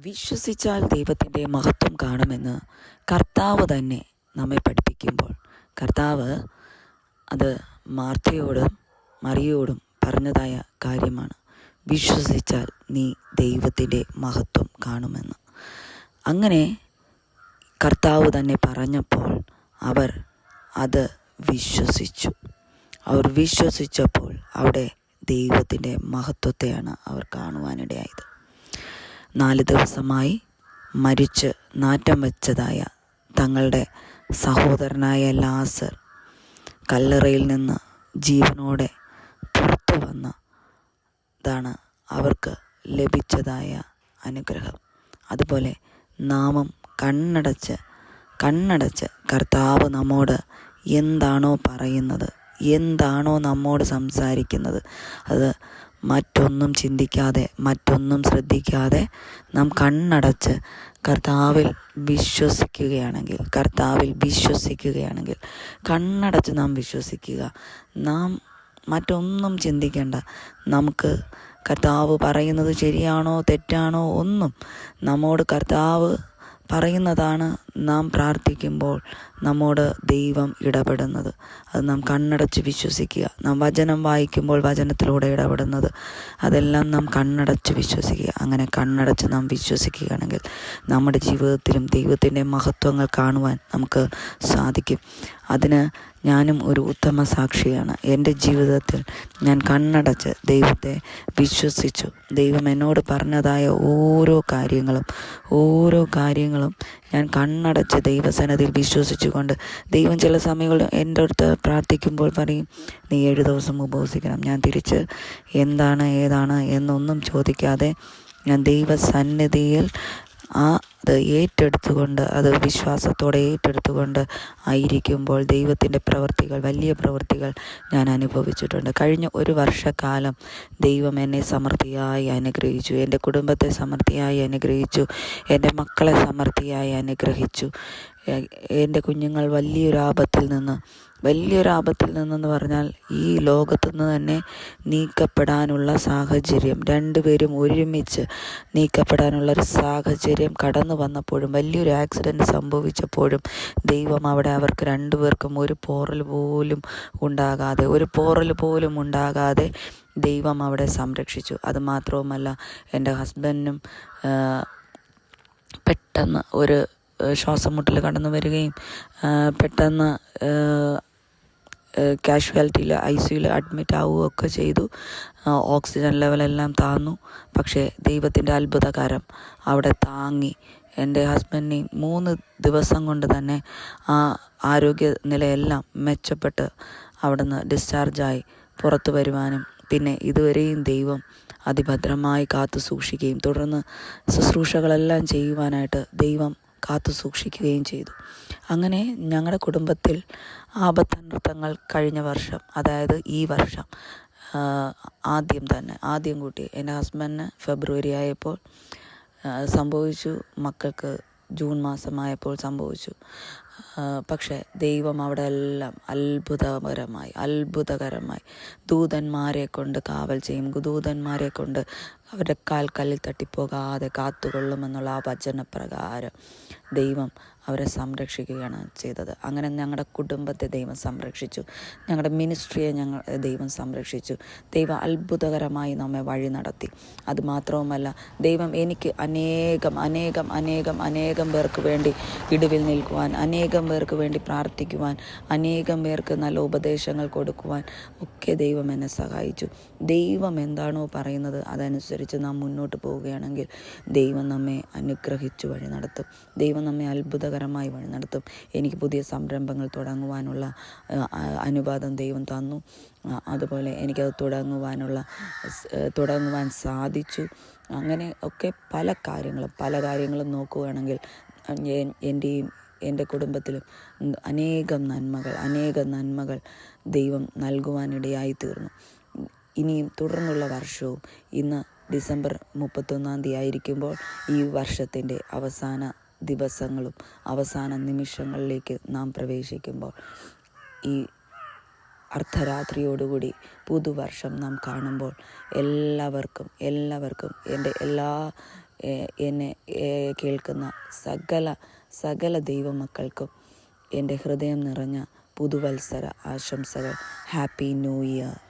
വിശ്വസിച്ചാൽ ദൈവത്തിന്റെ മഹത്വം കാണുമെന്ന് കർത്താവ് തന്നെ നമ്മെ പഠിപ്പിക്കുമ്പോൾ. കർത്താവ് അത് മാർത്തയോടും മറിയോടും പറഞ്ഞതായ കാര്യമാണ്. വിശ്വസിച്ചാൽ നീ ദൈവത്തിന്റെ മഹത്വം കാണുമെന്ന്. അങ്ങനെ കർത്താവ് തന്നെ പറഞ്ഞപ്പോൾ അവർ അത് വിശ്വസിച്ചു. അവർ വിശ്വസിച്ചപ്പോൾ അവിടെ ദൈവത്തിന്റെ മഹത്വത്തെയാണ് അവർ കാണുവാനിടയായത്. നാല് ദിവസമായി മരിച്ച് നാറ്റം വെച്ചതായ തങ്ങളുടെ സഹോദരനായ ലാസർ കല്ലറയിൽ നിന്ന് ജീവനോടെ പുറത്തു വന്നതാണ് അവർക്ക് ലഭിച്ചതായ അനുഗ്രഹം. അതുപോലെ നാമം കണ്ണടച്ച് കണ്ണടച്ച് കർത്താവ് നമ്മോട് എന്താണോ പറയുന്നത് എന്താണോ നമ്മോട് സംസാരിക്കുന്നത് അത് മറ്റൊന്നും ചിന്തിക്കാതെ മറ്റൊന്നും ശ്രദ്ധിക്കാതെ നാം കണ്ണടച്ച് കർത്താവിൽ വിശ്വസിക്കുകയാണെങ്കിൽ കർത്താവിൽ വിശ്വസിക്കുകയാണെങ്കിൽ കണ്ണടച്ച് നാം വിശ്വസിക്കുക. നാം മറ്റൊന്നും ചിന്തിക്കേണ്ട. നമുക്ക് കർത്താവ് പറയുന്നത് ശരിയാണോ തെറ്റാണോ ഒന്നും നമ്മോട് കർത്താവ് പറയുന്നതാണ് നാം പ്രാർത്ഥിക്കുമ്പോൾ നമ്മോട് ദൈവം ഇടപെടുന്നത്. അത് നാം കണ്ണടച്ച് വിശ്വസിക്കുക. നാം വചനം വായിക്കുമ്പോൾ വചനത്തിലൂടെ ഇടപെടുന്നത്. അതെല്ലാം നാം കണ്ണടച്ച് വിശ്വസിക്കുക. അങ്ങനെ കണ്ണടച്ച് നാം വിശ്വസിക്കുകയാണെങ്കിൽ നമ്മുടെ ജീവിതത്തിലും ദൈവത്തിന്റെ മഹത്വങ്ങൾ കാണുവാൻ നമുക്ക് സാധിക്കും. അതിന് ഞാനും ഒരു ഉത്തമ സാക്ഷിയാണ്. എന്റെ ജീവിതത്തിൽ ഞാൻ കണ്ണടച്ച് ദൈവത്തെ വിശ്വസിച്ചു. ദൈവം എന്നോട് പറഞ്ഞതായ ഓരോ കാര്യങ്ങളും ഓരോ കാര്യങ്ങളും ഞാൻ കണ്ണടച്ച് ദൈവസനത്തിൽ വിശ്വസിച്ചുകൊണ്ട് ദൈവം ചില സമയങ്ങളിൽ എന്റെ അടുത്ത് പ്രാർത്ഥിക്കുമ്പോൾ പറയും നീ ഏഴ് ദിവസം ഉപവസിക്കണം. ഞാൻ തിരിച്ച് എന്താണ് ഏതാണ് എന്നൊന്നും ചോദിക്കാതെ ഞാൻ ദൈവസന്നിധിയിൽ ആ അത് ഏറ്റെടുത്തുകൊണ്ട് അത് വിശ്വാസത്തോടെ ഏറ്റെടുത്തുകൊണ്ട് ആയിരിക്കുമ്പോൾ ദൈവത്തിന്റെ പ്രവൃത്തികൾ വലിയ പ്രവൃത്തികൾ ഞാൻ അനുഭവിച്ചിട്ടുണ്ട്. കഴിഞ്ഞ ഒരു വർഷക്കാലം ദൈവം എന്നെ സമൃദ്ധിയായി അനുഗ്രഹിച്ചു. എന്റെ കുടുംബത്തെ സമൃദ്ധിയായി അനുഗ്രഹിച്ചു. എന്റെ മക്കളെ സമൃദ്ധിയായി അനുഗ്രഹിച്ചു. എന്റെ കുഞ്ഞുങ്ങൾ വലിയൊരു ആപത്തിൽ നിന്ന് വലിയൊരു ആപത്തിൽ നിന്നെന്ന് പറഞ്ഞാൽ ഈ ലോകത്തു നിന്ന് തന്നെ നീക്കപ്പെടാനുള്ള സാഹചര്യം രണ്ടുപേരും ഒരുമിച്ച് നീക്കപ്പെടാനുള്ള ഒരു സാഹചര്യം കടന്നു വന്നപ്പോഴും വലിയൊരു ആക്സിഡന്റ് സംഭവിച്ചപ്പോഴും ദൈവം അവിടെ അവർക്ക് രണ്ടുപേർക്കും ഒരു പോറൽ പോലും ഉണ്ടാകാതെ ഒരു പോറൽ പോലും ഉണ്ടാകാതെ ദൈവം അവിടെ സംരക്ഷിച്ചു. അതുമാത്രവുമല്ല എന്റെ ഹസ്ബൻഡിനും പെട്ടെന്ന് ഒരു ശ്വാസം മുട്ടൽ കടന്നു വരികയും പെട്ടെന്ന് കാഷ്വാലിറ്റിയിൽ ഐ സിയിൽ അഡ്മിറ്റ് ആവുകയൊക്കെ ചെയ്തു. ഓക്സിജൻ ലെവലെല്ലാം താന്നു. പക്ഷേ ദൈവത്തിന്റെ അത്ഭുതകരം അവിടെ താങ്ങി. എന്റെ ഹസ്ബൻഡിനെ മൂന്ന് ദിവസം കൊണ്ട് തന്നെ ആ ആരോഗ്യ നിലയെല്ലാം മെച്ചപ്പെട്ട് അവിടുന്ന് ഡിസ്ചാർജായി പുറത്തു വരുവാനും പിന്നെ ഇതുവരെയും ദൈവം അതിഭദ്രമായി കാത്തു സൂക്ഷിക്കുകയും തുടർന്ന് ശുശ്രൂഷകളെല്ലാം ചെയ്യുവാനായിട്ട് ദൈവം കാത്തു സൂക്ഷിക്കുകയും ചെയ്തു. അങ്ങനെ ഞങ്ങളുടെ കുടുംബത്തിൽ ആപത്തനൃത്തങ്ങൾ കഴിഞ്ഞ വർഷം അതായത് ഈ വർഷം ആദ്യം തന്നെ ആദ്യം കൂട്ടി എന്റെ ഹസ്ബൻഡിന് ഫെബ്രുവരി ആയപ്പോൾ സംഭവിച്ചു. മക്കൾക്ക് ജൂൺ മാസമായപ്പോൾ സംഭവിച്ചു. പക്ഷേ ദൈവം അവിടെ എല്ലാം അത്ഭുതകരമായി അത്ഭുതകരമായി. ദൂതന്മാരെ കൊണ്ട് കാവൽ ചെയ്യും. ദൂതന്മാരെ കൊണ്ട് അവരുടെ കാൽക്കല്ലിൽ കല്ലിൽ തട്ടിപ്പോകാതെ കാത്തുകൊള്ളുമെന്നുള്ള ആ വചനപ്രകാരം ദൈവം അവരെ സംരക്ഷിക്കുകയാണ് ചെയ്തത്. അങ്ങനെ ഞങ്ങളുടെ കുടുംബത്തെ ദൈവം സംരക്ഷിച്ചു. ഞങ്ങളുടെ മിനിസ്ട്രിയെ ഞങ്ങൾ ദൈവം സംരക്ഷിച്ചു. ദൈവം അത്ഭുതകരമായി നമ്മെ വഴി നടത്തി. അതുമാത്രവുമല്ല ദൈവം എനിക്ക് അനേകം അനേകം അനേകം അനേകം പേർക്ക് വേണ്ടി ഇടിവിൽ നിൽക്കുവാൻ അനേകം പേർക്ക് വേണ്ടി പ്രാർത്ഥിക്കുവാൻ അനേകം പേർക്ക് നല്ല ഉപദേശങ്ങൾ കൊടുക്കുവാൻ ഒക്കെ ദൈവം എന്നെ സഹായിച്ചു. ദൈവം എന്താണോ പറയുന്നത് അതനുസരിച്ച് നാം മുന്നോട്ട് പോവുകയാണെങ്കിൽ ദൈവം നമ്മെ അനുഗ്രഹിച്ചു വഴി നടത്തും. ദൈവം നമ്മെ അത്ഭുതകരമായി വഴി നടത്തും എനിക്ക് പുതിയ സംരംഭങ്ങൾ തുടങ്ങുവാനുള്ള അനുവാദം ദൈവം തന്നു. അതുപോലെ എനിക്കത് തുടങ്ങുവാനുള്ള തുടങ്ങുവാൻ സാധിച്ചു. അങ്ങനെ ഒക്കെ പല കാര്യങ്ങളും പല കാര്യങ്ങളും നോക്കുകയാണെങ്കിൽ എന്റെയും എന്റെ കുടുംബത്തിലും അനേകം നന്മകൾ അനേകം നന്മകൾ ദൈവം നൽകുവാനിടയായി തീർന്നു. ഇനിയും തുടർന്നുള്ള വർഷവും ഇന്ന് ഡിസംബർ മുപ്പത്തൊന്നാം തീയതി ആയിരിക്കുമ്പോൾ ഈ വർഷത്തിന്റെ അവസാന ദിവസങ്ങളും അവസാന നിമിഷങ്ങളിലേക്ക് നാം പ്രവേശിക്കുമ്പോൾ ഈ അർദ്ധരാത്രിയോടുകൂടി പുതുവർഷം നാം കാണുമ്പോൾ എല്ലാവർക്കും എല്ലാവർക്കും എന്റെ എല്ലാ എന്നെ കേൾക്കുന്ന സകല സകല ദൈവമക്കൾക്കും എന്റെ ഹൃദയം നിറഞ്ഞ പുതുവത്സര ആശംസകൾ. Happy new year.